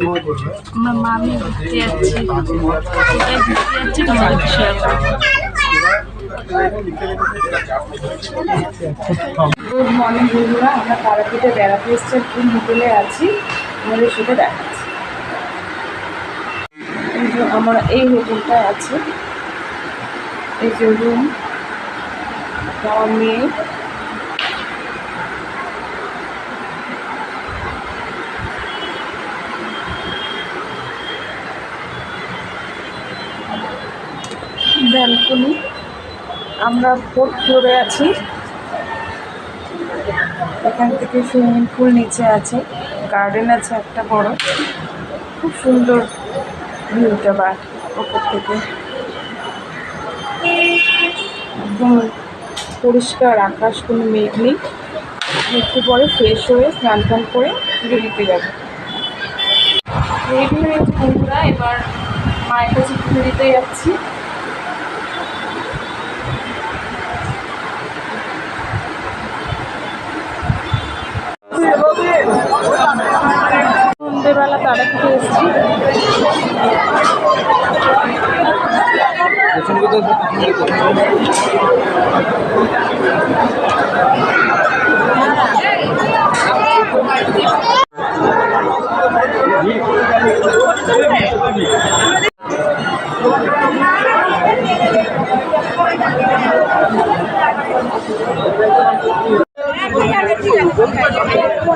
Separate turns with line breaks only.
আমার মামি ঘুরতে যাচ্ছে কোথায় ঘুরতে যাচ্ছে তোমাদের শেয়ার
গুড মর্নিং বন্ধুরা আমরা তারাপীঠে বেড়াতে এসেছি কোন হোটেলে আছি আমাদের সেটা দেখাচ্ছি আমরা এই হোটেলটা আছে এই যে রুম আমার মেয়ে ব্যালকনি। আমরা ফোর্থ ফ্লোরে আছি। এখান থেকে সুইমিং পুল নিচে আছে। গার্ডেন আছে একটা বড়। খুব সুন্দর ভিউটা বা ওপর থেকে। একদম পরিষ্কার আকাশ, কোনো মেঘ নেই। একটু পরে ফ্রেশ হয়ে স্নান টান করে বেরিয়ে যাবে। এবার মায়ের কাছে পুজো দিতে যাচ্ছি। সন্ধ্যেবেলা তারা থেকে এসেছি Thank you.